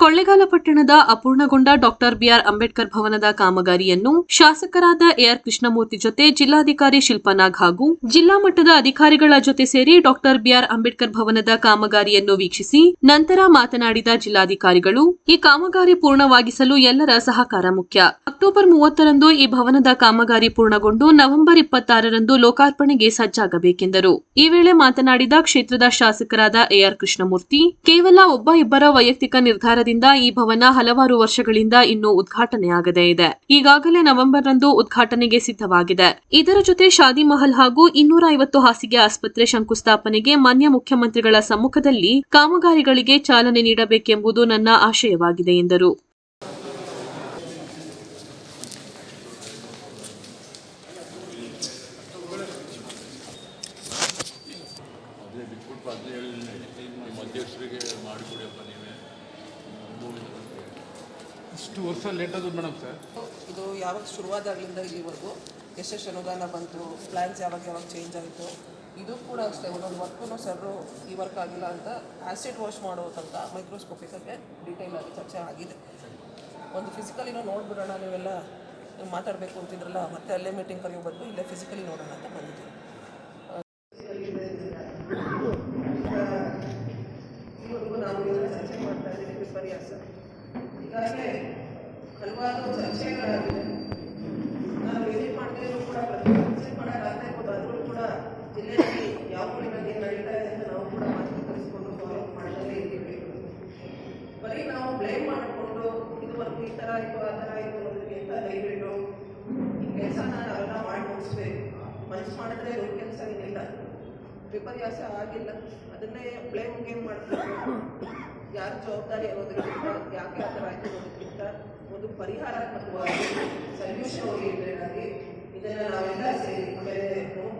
ಕೊಳ್ಳೇಗಾಲ ಪಟ್ಟಣದ ಅಪೂರ್ಣಗೊಂಡ doctor B R Ambedkar ಭವನದ ಕಾಮಗಾರಿಯನ್ನು ಶಾಸಕರಾದ ಎಆರ್ ಕೃಷ್ಣಮೂರ್ತಿ ಜೊತೆ ಜಿಲ್ಲಾಧಿಕಾರಿ ಶಿಲ್ಪನಾಗ್ ಹಾಗೂ ಜಿಲ್ಲಾ ಮಟ್ಟದ ಅಧಿಕಾರಿಗಳ ಜೊತೆ ಸೇರಿ ಡಾಕ್ಟರ್ ಬಿಆರ್ ಅಂಬೇಡ್ಕರ್ ಭವನದ ಕಾಮಗಾರಿಯನ್ನು ವೀಕ್ಷಿಸಿ ನಂತರ ಮಾತನಾಡಿದ ಜಿಲ್ಲಾಧಿಕಾರಿಗಳು, ಈ ಕಾಮಗಾರಿ ಪೂರ್ಣವಾಗಿಸಲು ಎಲ್ಲರ ಸಹಕಾರ ಮುಖ್ಯ. ಅಕ್ಟೋಬರ್ ಮೂವತ್ತರಂದು ಈ ಭವನದ ಕಾಮಗಾರಿ ಪೂರ್ಣಗೊಂಡು ನವೆಂಬರ್ ಇಪ್ಪತ್ತಾರರಂದು ಲೋಕಾರ್ಪಣೆಗೆ ಸಜ್ಜಾಗಬೇಕೆಂದರು. ಈ ವೇಳೆ ಮಾತನಾಡಿದ ಕ್ಷೇತ್ರದ ಶಾಸಕರಾದ ಎಆರ್ ಕೃಷ್ಣಮೂರ್ತಿ, ಕೇವಲ ಒಬ್ಬ ಇಬ್ಬರ ವೈಯಕ್ತಿಕ ನಿರ್ಧಾರದಿಂದ ಈ ಭವನ ಹಲವಾರು ವರ್ಷಗಳಿಂದ ಇನ್ನೂ ಉದ್ಘಾಟನೆಯಾಗದೇ ಇದೆ. ಈಗಾಗಲೇ ನವೆಂಬರ್ರಂದು ಉದ್ಘಾಟನೆಗೆ ಸಿದ್ಧವಾಗಿದೆ. ಇದರ ಜೊತೆ ಶಾದಿ ಮಹಲ್ ಹಾಗೂ ಇನ್ನೂರ ಐವತ್ತು ಹಾಸಿಗೆ ಆಸ್ಪತ್ರೆ ಶಂಕುಸ್ಥಾಪನೆಗೆ ಮಾನ್ಯ ಮುಖ್ಯಮಂತ್ರಿಗಳ ಸಮ್ಮುಖದಲ್ಲಿ ಕಾಮಗಾರಿಗಳಿಗೆ ಚಾಲನೆ ನೀಡಬೇಕೆಂಬುದು ನನ್ನ ಆಶಯವಾಗಿದೆ ಎಂದರು. ಅಧ್ಯಕ್ಷರಿಗೆ ನೀವೇ. ಇಷ್ಟು ವರ್ಷ ಲೇಟ್ ಆದ್ರು ಮೇಡಮ್ ಸರ್. ಇದು ಯಾವಾಗ ಶುರುವಾದಾಗಲಿಂದ ಇಲ್ಲಿವರೆಗೂ ಎಷ್ಟೆಷ್ಟು ಅನುದಾನ ಬಂತು ಪ್ಲ್ಯಾನ್ಸ್ ಯಾವಾಗ ಯಾವಾಗ ಚೇಂಜ್ ಆಯಿತು, ಇದು ಕೂಡ ಅಷ್ಟೇ, ಒಂದೊಂದು ವರ್ಕೂ ಸರ್ರು ಈ ವರ್ಕ್ ಆಗಿಲ್ಲ ಅಂತ ಆ್ಯಸಿಡ್ ವಾಶ್ ಮಾಡೋ ತನಕ ಮೈಕ್ರೋಸ್ಕೋಪಿಕಲ್ಲಿ ಡೀಟೇಲ್ ಆಗಿ ಚರ್ಚೆ ಆಗಿದೆ. ಒಂದು ಫಿಸಿಕಲಿನೂ ನೋಡಿಬಿಡೋಣ, ನೀವೆಲ್ಲ ನೀವು ಮಾತಾಡಬೇಕು ಅಂತಿದ್ರಲ್ಲ, ಮತ್ತೆ ಅಲ್ಲೇ ಮೀಟಿಂಗ್ ಕರೆಯೋ ಬಂದು ಇಲ್ಲೇ ಫಿಸಿಕಲಿ ನೋಡೋಣ ಅಂತ ಬಂದಿದ್ದೀವಿ ಇವತ್ತು ನಾವು ಇದನ್ನ ಚರ್ಚೆ ವಿಪರ್ಯಾಸ ಈಗಾಗಲೇ ಹಲವಾರು ಚರ್ಚೆಗಳು ನಾವು ವಿಸಿಟ್ ಮಾಡಿದ್ರು ಕೂಡ ಪ್ರತಿಯೊಂದು ವಿಸಿಟ್ ಮಾಡೋಕ್ಕಾಗದೇ ಆದರೂ ಕೂಡ ಜಿಲ್ಲೆಯಲ್ಲಿ ಯಾವ ಊರಿನಲ್ಲಿ ಏನು ನಡೀತಾ ಇದೆ ಅಂತ ನಾವು ಕೂಡ ಮಾಹಿತಿ ತರಿಸ್ಕೊಂಡು ಫಾಲೋ ಮಾಡ್ತಾನೆ ಇದ್ದೀವಿ. ಬರೀ ನಾವು ಬ್ಲೇಮ್ ಮಾಡಿಕೊಂಡು ಇದುವರೆಗೂ ಈ ಥರ ಆಯಿತು, ಆ ಥರ ಆಯಿತು ಅನ್ನೋದಕ್ಕಿಂತ ದಯವಿಟ್ಟು ಈ ಕೆಲಸನ ನಾವೆಲ್ಲ ಮಾಡಿ ಮುಗಿಸ್ಬೇಕು. ಮನ್ಸು ಮಾಡಿದ್ರೆ ದೊಡ್ಡ ಕೆಲಸ ಏನಿಲ್ಲ. ವಿಪರ್ಯಾಸ ಆಗಿಲ್ಲ. ಅದನ್ನೇ ಬ್ಲೇಮ್ ಗೇಮ್ ಮಾಡ್ತಾರೆ ಯಾರು ಜವಾಬ್ದಾರಿ ಅನ್ನೋದಕ್ಕಿಂತ ಯಾಕೆ ಆ ಥರ ಒಂದು ಪರಿಹಾರಾತ್ಮಕವಾಗಿ ಸಲ್ಯೂಷನ್ ಓರಿಯೆಂಟೆಡ್ ಇದನ್ನು ನಾವೆಲ್ಲ ಸೇರಿ, ಆಮೇಲೆ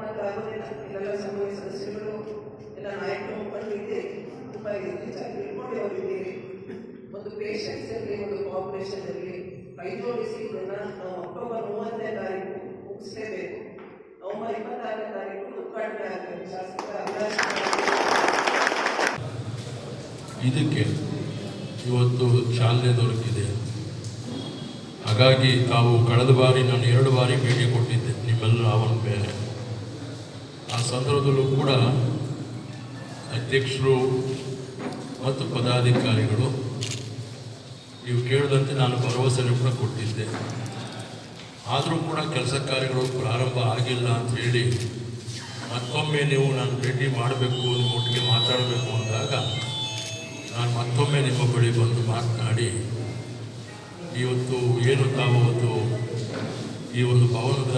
ಮಾತ್ರ ಆಗೋದಿಲ್ಲ ಇಲ್ಲೆಲ್ಲ ಸಮೂಹ ಸದಸ್ಯರು ಎಲ್ಲ ನಾಯಕರು, ಮುಖಂಡರು ಇದ್ದೀರಿ ತುಂಬ ಹೆಚ್ಚಾಗಿ ತಿಳ್ಕೊಂಡಿರೋರು ಇದ್ದೀರಿ. ಒಂದು ಪೇಷನ್ಸ್ ಇರಲಿ ಒಂದು ಕಾಪರೇಷನ್ ಇರಲಿ ಕೈಜೋಡಿಸಿ ಇದನ್ನು ನಾವು ಅಕ್ಟೋಬರ್ ಮೂವತ್ತನೇ ತಾರೀಕು ಮುಗಿಸಲೇಬೇಕು. ನವಂಬರ್ ಇಪ್ಪತ್ತಾರನೇ ತಾರೀಕು ಇದಕ್ಕೆ ಇವತ್ತು ಚಾಲನೆ ದೊರಕಿದೆ. ಹಾಗಾಗಿ ತಾವು ಕಳೆದ ಬಾರಿ ನಾನು ಎರಡು ಬಾರಿ ಭೇಟಿ ಕೊಟ್ಟಿದ್ದೆ, ನಿಮ್ಮೆಲ್ಲರ ಅವನ ಮೇಲೆ. ಆ ಸಂದರ್ಭದಲ್ಲೂ ಕೂಡ ಅಧ್ಯಕ್ಷರು ಮತ್ತು ಪದಾಧಿಕಾರಿಗಳು ನೀವು ಕೇಳಿದಂತೆ ನಾನು ಭರವಸೆಯನ್ನು ಕೂಡ ಕೊಟ್ಟಿದ್ದೆ. ಆದರೂ ಕೂಡ ಕೆಲಸ ಕಾರ್ಯಗಳು ಪ್ರಾರಂಭ ಆಗಿಲ್ಲ ಅಂತ ಹೇಳಿ ಮತ್ತೊಮ್ಮೆ ನೀವು ನಾನು ಭೇಟಿ ಮಾಡಬೇಕು, ನಿಮ್ಮ ಒಟ್ಟಿಗೆ ಮಾತಾಡಬೇಕು ಅಂದಾಗ ನಾನು ಮತ್ತೊಮ್ಮೆ ನಿಮ್ಮ ಬಳಿ ಬಂದು ಮಾತನಾಡಿ, ಇವತ್ತು ಏನು ತಾವು ಈ ಒಂದು ಭವನದ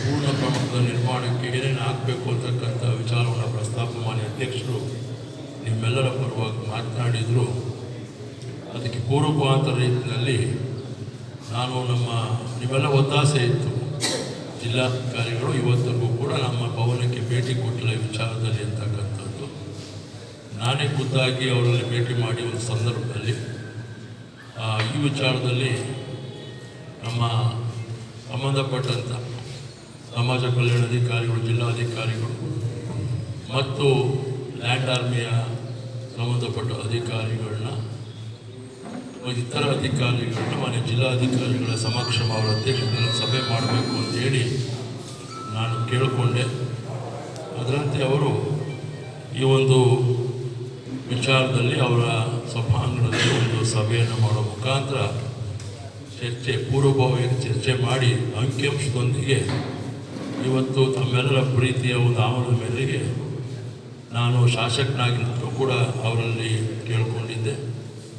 ಪೂರ್ಣ ಪ್ರಮಾಣದ ನಿರ್ಮಾಣಕ್ಕೆ ಏನೇನು ಆಗಬೇಕು ಅಂತಕ್ಕಂಥ ವಿಚಾರವನ್ನು ಪ್ರಸ್ತಾಪ ಮಾಡಿ ಅಧ್ಯಕ್ಷರು ನಿಮ್ಮೆಲ್ಲರ ಪರವಾಗಿ ಮಾತನಾಡಿದರು. ಅದಕ್ಕೆ ಪೂರ್ವಪಾಂತರ ರೀತಿಯಲ್ಲಿ ನಾನು ನಮ್ಮ ನಿಮ್ಮೆಲ್ಲ ಒತ್ತಾಸೆ ಇತ್ತು. ಜಿಲ್ಲಾಧಿಕಾರಿಗಳು ಇವತ್ತಿಗೂ ಕೂಡ ನಮ್ಮ ಭವನಕ್ಕೆ ಭೇಟಿ ಕೊಟ್ಟಿಲ್ಲ ವಿಚಾರದಲ್ಲಿ ಅಂತಕ್ಕಂಥದ್ದು ನಾನೇ ಖುದ್ದಾಗಿ ಅವರಲ್ಲಿ ಭೇಟಿ ಮಾಡಿ ಒಂದು ಸಂದರ್ಭದಲ್ಲಿ ಈ ವಿಚಾರದಲ್ಲಿ ನಮ್ಮ ಸಂಬಂಧಪಟ್ಟಂಥ ಸಮಾಜ ಕಲ್ಯಾಣ ಅಧಿಕಾರಿಗಳು, ಜಿಲ್ಲಾಧಿಕಾರಿಗಳು ಮತ್ತು ಲ್ಯಾಂಡ್ ಆರ್ಮಿಯ ಸಂಬಂಧಪಟ್ಟ ಅಧಿಕಾರಿಗಳನ್ನ ಇತರ ಅಧಿಕಾರಿಗಳನ್ನ ಮನೆ ಜಿಲ್ಲಾಧಿಕಾರಿಗಳ ಸಮಕ್ಷಮ ಅವರ ಅಧ್ಯಕ್ಷತೆಯಲ್ಲಿ ಸಭೆ ಮಾಡಬೇಕು ಅಂತೇಳಿ ನಾನು ಕೇಳಿಕೊಂಡೆ. ಅದರಂತೆ ಅವರು ಈ ಒಂದು ವಿಚಾರದಲ್ಲಿ ಅವರ ಸಭಾಂಗಣದಲ್ಲಿ ಒಂದು ಸಭೆಯನ್ನು ಮಾಡೋ ಮುಖಾಂತರ ಚರ್ಚೆ ಪೂರ್ವಭಾವಿಯಲ್ಲಿ ಚರ್ಚೆ ಮಾಡಿ ಅಂಕಿಅಂಶದೊಂದಿಗೆ ಇವತ್ತು ತಮ್ಮೆಲ್ಲರ ಪ್ರೀತಿಯ ಒಂದು ಆಮದ ಮೇರೆಗೆ ನಾನು ಶಾಸಕನಾಗಿದ್ದು ಕೂಡ ಅವರಲ್ಲಿ ಕೇಳಿಕೊಂಡಿದ್ದೆ.